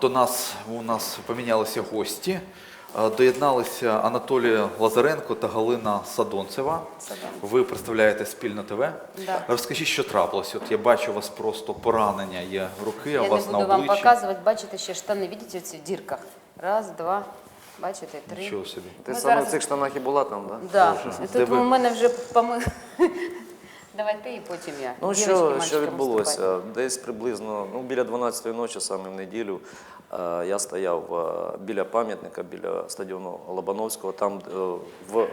До нас у нас помінялися гості. Доєдналися Анатолій Лазаренко та Галина Садонцева. Садонцева. Ви представляєте спільне ТВ. Да. Розкажіть, що трапилось? От я бачу у вас просто поранення є руки, а у не вас на буду вам показувати, бачите ще штани, бачите в цих дірках? Раз, два, бачите, три. Нічого собі. Ти Ми саме зараз- в цих штанах і була там, так? Да. Де Тут ви? у мене вже поми... Давай ти і потім я. Ну що, що відбулося? Десь приблизно ну, біля 12-ї ночі, саме в неділю, е, я стояв е, біля пам'ятника, біля стадіону Лобановського, там е, в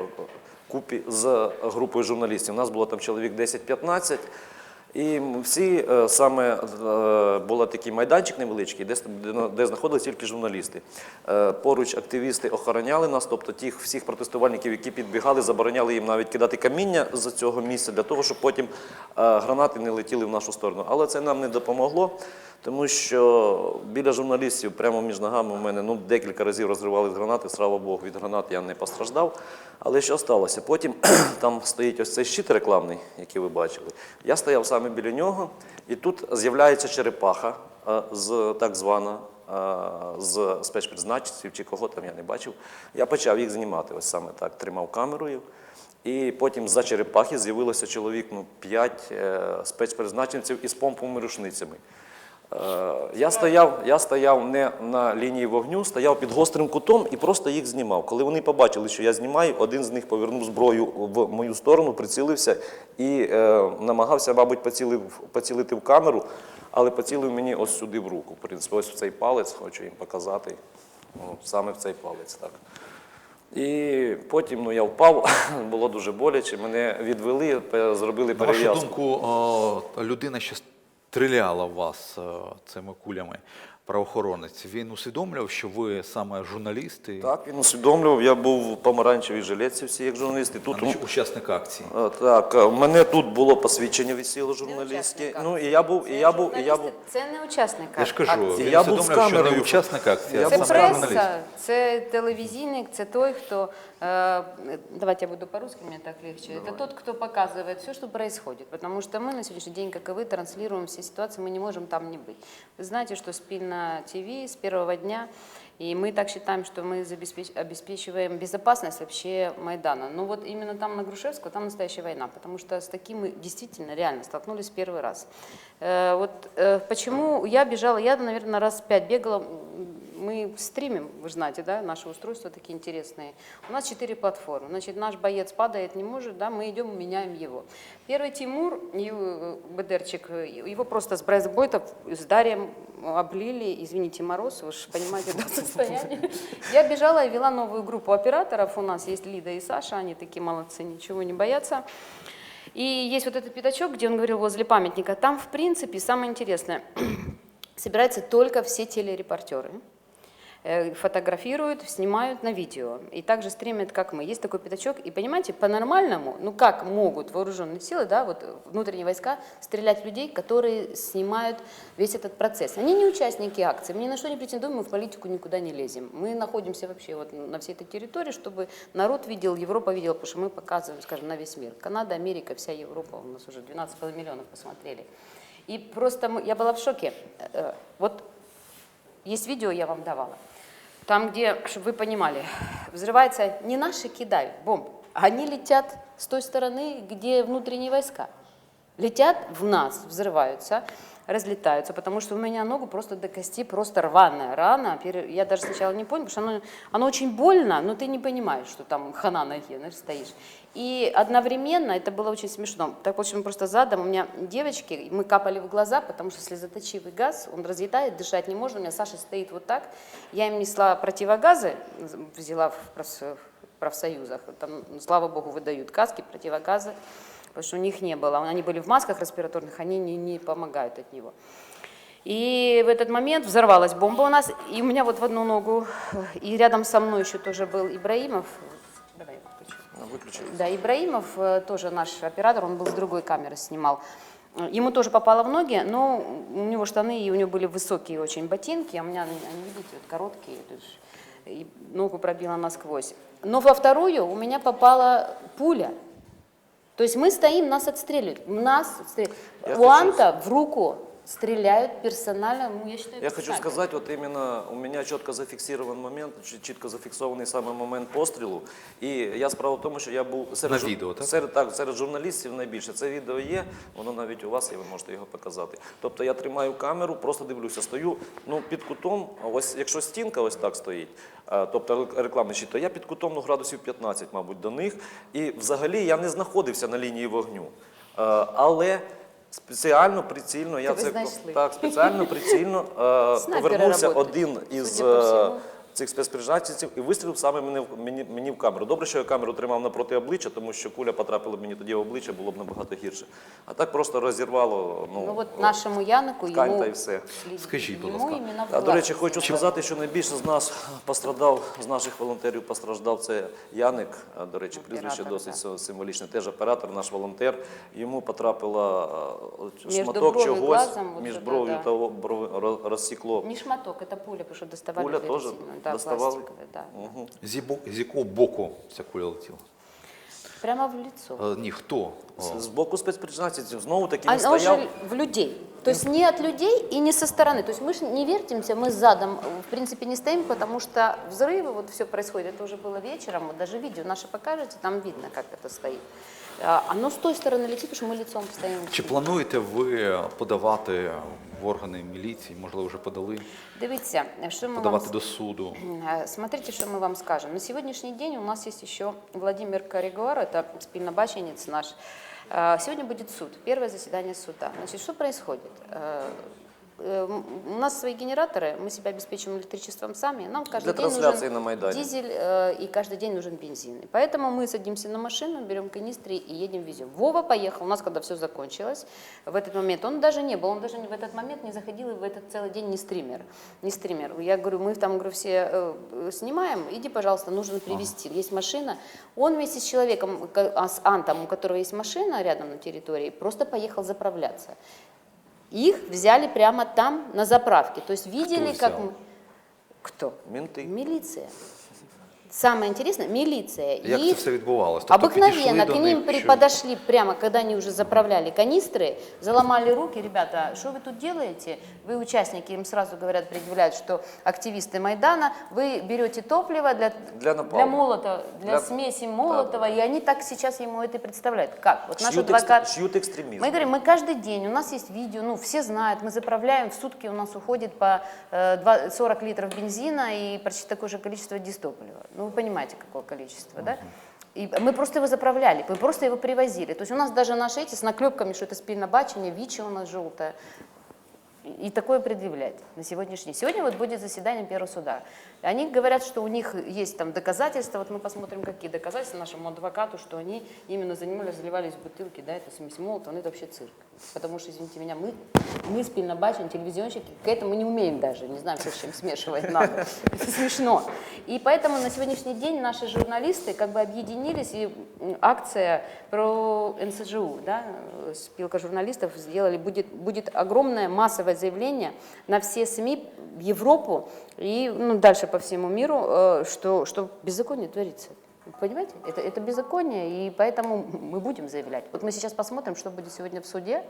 купі з групою журналістів. У нас було там чоловік 10-15. І всі е, саме е, був такий майданчик невеличкий, де, де, знаходилися тільки журналісти. Е, Поруч активісти охороняли нас, тобто тих всіх протестувальників, які підбігали, забороняли їм навіть кидати каміння з цього місця для того, щоб потім гранати не летіли в нашу сторону. Але це нам не допомогло, тому що біля журналістів, прямо між ногами, у мене ну, декілька разів розривали гранати. Слава Богу, від гранат я не постраждав. Але що сталося? Потім там стоїть ось цей щит рекламний, який ви бачили. Я стояв саме біля нього, і тут з'являється черепаха е, з так звана. е, З спецпризначенців чи кого там я не бачив. Я почав їх знімати, ось саме так, тримав камерою. І потім за черепахи з'явилося чоловік ну, 5 спецпризначенців із помповими рушницями. Е, Я стояв, я стояв не на лінії вогню, стояв під гострим кутом і просто їх знімав. Коли вони побачили, що я знімаю, один з них повернув зброю в мою сторону, прицілився і е, намагався, мабуть, поцілив, поцілити в камеру, але поцілив мені ось сюди в руку. В принципі, ось в цей палець, хочу їм показати. Ну, саме в цей палець. так. І потім ну, я впав, було дуже боляче, мене відвели, зробили На вашу думку, о, людина, що стріляла в вас е, цими кулями, правоохоронець, він усвідомлював, що ви саме журналісти, Так, він усвідомлював. Я був в помаранчевій жилетці всі як журналісти. Тут а не учасник акції. Е, так, е, у мене тут було посвідчення висіло журналістське. учасник Ну і я був, і я був, і я був. Журналісти Це не учасник Я ж кажу, акції. він Я був з усвідомлював, що не камерою. учасник акції, Я а Це був з саме камерою. журналіст. преса, це телевізійник, це той, хто, э, давайте я буду по-русски, мне так легче, это тот, кто показывает все, что происходит, потому что мы на сегодняшний день, как и вы, транслируем все ситуации, мы не можем там не быть. Вы знаете, что Спильна ТВ с первого дня, и мы так считаем, что мы забеспеч- обеспечиваем безопасность вообще Майдана. Но вот именно там, на Грушевского, там настоящая война, потому что с таким мы действительно, реально столкнулись первый раз. Э, Вот э, почему я бежала, я, наверное, раз пять бегала, м, мы стримим, вы знаете, да, наши устройства такие интересные. У нас четыре платформы. Значит, наш боец падает, не может, да, мы идем, меняем его. Первый Тимур, э, БДРчик, э, его просто с брейсбойтов, с Дарьем облили, извините, мороз, вы же понимаете, да, состояние. Я бежала и вела новую группу операторов, у нас есть Лида и Саша, они такие молодцы, ничего не боятся. И есть вот этот пятачок, где он говорил возле памятника. Там, в принципе, самое интересное, собираются только все телерепортеры. Э, Фотографируют, снимают на видео. И также стримят, как мы. Есть такой пятачок. И понимаете, по-нормальному, ну как могут вооруженные силы, да, вот внутренние войска, стрелять в людей, которые снимают весь этот процесс. Они не участники акции, мы ни на что не претендуем, мы в политику никуда не лезем. Мы находимся вообще вот на всей этой территории, чтобы народ видел, Европа видела, потому что мы показываем, скажем, на весь мир. Канада, Америка, вся Европа, у нас уже 12,5 миллионов посмотрели. И просто я была в шоке. Э, Вот есть видео, я вам давала. Там, где, чтобы вы понимали, взрывается, не наши кидают бомб, они летят с той стороны, где внутренние войска. Летят в нас, взрываются, разлетаются, потому что у меня ногу просто до кости, просто рваная рана. Я даже сначала не поняла, потому что оно, оно очень больно, но ты не понимаешь, что там хана ноге, знаешь, стоишь. И одновременно, это было очень смешно, так общем, просто задом, у меня девочки, мы капали в глаза, потому что слезоточивый газ, он разлетает, дышать не можно, у меня Саша стоит вот так, я им несла противогазы, взяла в профс- в профсоюзах, там, слава богу, выдают каски, противогазы, потому что у них не было, они были в масках респираторных, они не, не помогают от него. И в этот момент взорвалась бомба у нас, и у меня вот в одну ногу, и рядом со мной еще тоже был Ибраимов, давай я включу. Ну. Да, Ибраимов, э, тоже наш оператор, он был с другой камеры, снимал. Э, Ему тоже попало в ноги, но у него штаны, и у него были высокие очень ботинки, а у меня, они, видите, вот короткие, и ногу пробила насквозь. Но во вторую у меня попала пуля. То есть мы стоим, нас отстреливают, нас отстреливают. Я У хочу- в руку стреляют персонально, ну, я считаю, Я хочу снайпер. сказать, вот именно у меня четко зафіксований момент, чіт- чітко зафіксований саме момент пострілу. І я справа в тому, що я був серед, На жур- відео, так? серед, так, серед журналістів найбільше. Це відео є, воно навіть у вас є, ви можете його показати. Тобто я тримаю камеру, просто дивлюся, стою ну, під кутом, а ось якщо стінка ось так стоїть, а, тобто рек- рекламний щит, то я під кутом ну, градусів 15, мабуть, до них. І взагалі я не знаходився на лінії вогню. А, але спеціально, прицільно, я це знайшли. так, спеціально, прицільно е, Снайпери повернувся один із судя по е, всьому. Цих спецпризначенців і вистрілив саме мені, в- мені, мені в камеру. Добре, що я камеру тримав напроти обличчя, тому що куля потрапила б мені тоді в обличчя, було б набагато гірше. А так просто розірвало. Ну, Ну вот нашему Янику, ткань ему, та й все. Скажіть, будь ласка. А, до речі, хочу сказати, що найбільше з нас пострадав, з наших волонтерів постраждав це Яник. До речі, прізвище досить так. со- символічне. Теж оператор, наш волонтер. Йому потрапила Між шматок чогось глазом, між це, бров'ю да. та брови розсікло. Не шматок, это пуля, потому что доставали Пуля сильно. Да, доставали? пластиковые, да. Угу. З, з якого боку ця куля летіла? Прямо в лицо. Е, Ні, хто? О, З- З боку спецпризначенців знову таки А він он стояв. в людей. То есть не от людей и не со стороны. То есть мы же не вертимся, мы задом, в принципе, не стоим, потому что взрывы, вот все происходит, это уже было вечером, вот даже видео наше покажете, там видно, как это стоит. А, Оно с той стороны летит, потому что мы лицом стоим. Чи плануєте ви подавати в органи міліції, можливо, вже подали, Дивіться, що ми вам подавати до суду? Э, Смотрите, что мы вам скажем. На сегодняшний день у нас есть еще Владимир Коригуар, это спильнобаченец наш. Э, Сегодня будет суд, первое заседание суда. Значит, что происходит? Э, э, м- У нас свои генераторы, мы себя обеспечиваем электричеством сами. Нам каждый Для день нужен на Майдане. дизель э, и каждый день нужен бензин. И поэтому мы садимся на машину, берем канистры и едем везем. Вова поехал, у нас когда все закончилось, в этот момент он даже не был, он даже в этот момент не заходил и в этот целый день не стример. Не стример. Я говорю, мы там говорю, все э, снимаем, иди, пожалуйста, нужно привезти. Есть машина. Он вместе с человеком, а, с Антом, у которого есть машина рядом на территории, просто поехал заправляться. Их взяли прямо там, на заправке. То есть видели, как взял? Кто? Менты. Милиция. Самое интересное, милиция. Як це Их все відбувалось? Тобто обыкновенно підійшли к до ним них, при- чи- подошли прямо, когда они уже заправляли канистры, заломали руки, ребята, что вы тут делаете? Вы участники, им сразу говорят, предъявляют, что активисты Майдана, вы берете топливо для, Для напалма. молота, для, Для- смеси молотова, и они так сейчас ему это представляют. Как? Вот наш Шьют, адвокат... екстр... шьют экстремизм. Мы говорим, мы каждый день, у нас есть видео, ну, все знают, мы заправляем, в сутки у нас уходит по э, два- 40 литров бензина и почти такое же количество дистоплива. Ну, вы понимаете, какое количество, да? И мы просто его заправляли, мы просто его привозили. То есть у нас даже наши эти с наклепками, что это спильнобачение, ВИЧи у нас желтое. И такое предъявлять на сегодняшний день. Сегодня вот будет заседание первого суда. Они говорят, что у них есть там доказательства. Вот мы посмотрим, какие доказательства нашему адвокату, что они именно занимались, заливались в бутылки, да, это смесь молотова, это вообще цирк. Потому что, извините меня, мы, мы спильнобачим, телевизионщики, к этому не умеем даже, не знаем, что с чем смешивать надо. Это смешно. И поэтому на сегодняшний день наши журналисты как бы объединились, и акция про НСЖУ, да, э, спилка журналистов сделали, будет, будет огромное массовое заявление на все СМИ в Европу и ну, дальше по всему миру, э, что, что беззаконие творится. Вы Понимаете? Это, это беззаконие, и поэтому мы будем заявлять. Вот мы сейчас посмотрим, что будет сегодня в суде,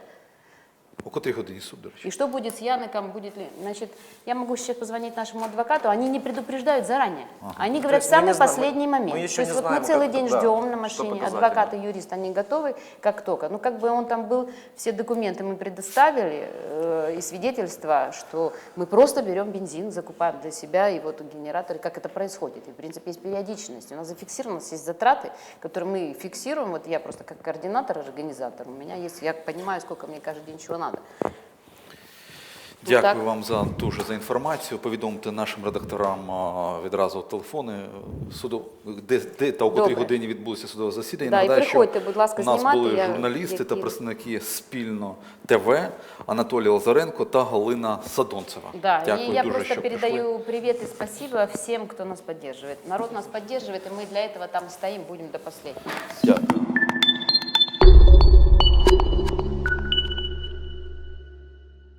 У котрій годині суд, до речі? и что будет с Яноком, будет ли. Значит, я могу сейчас позвонить нашему адвокату, они не предупреждают заранее. Они говорят в есть мы самый не знаем, последний мы- момент. мы еще То есть не вот знаем, мы целый как- день да, ждем на что машине, показательно. адвокат и юрист, они готовы, как только. Ну, как бы он там был, все документы мы предоставили, э, и свидетельства, что мы просто берем бензин, закупаем для себя, и вот генераторы, как это происходит. И, в принципе, есть периодичность. У нас зафиксировано, у нас есть затраты, которые мы фиксируем. Вот я просто как координатор, организатор, у меня есть, я понимаю, сколько мне каждый день чего надо. Дякую так. вам за дуже за інформацію. Повідомте нашим редакторам відразу телефони суду, де, де та у котрій Добре. годині відбулося судове засідання. Да, і Нагадаю, приходьте, що будь ласка, у нас знімати, були я- журналісти та представники спільно ТВ Анатолій Лазаренко та Галина Садонцева. Да, Дякую и я дуже, просто що передаю привет и спасибо всем, кто нас поддерживает. Народ нас поддерживает, и мы для этого там стоим, будем до последнего. Дякую.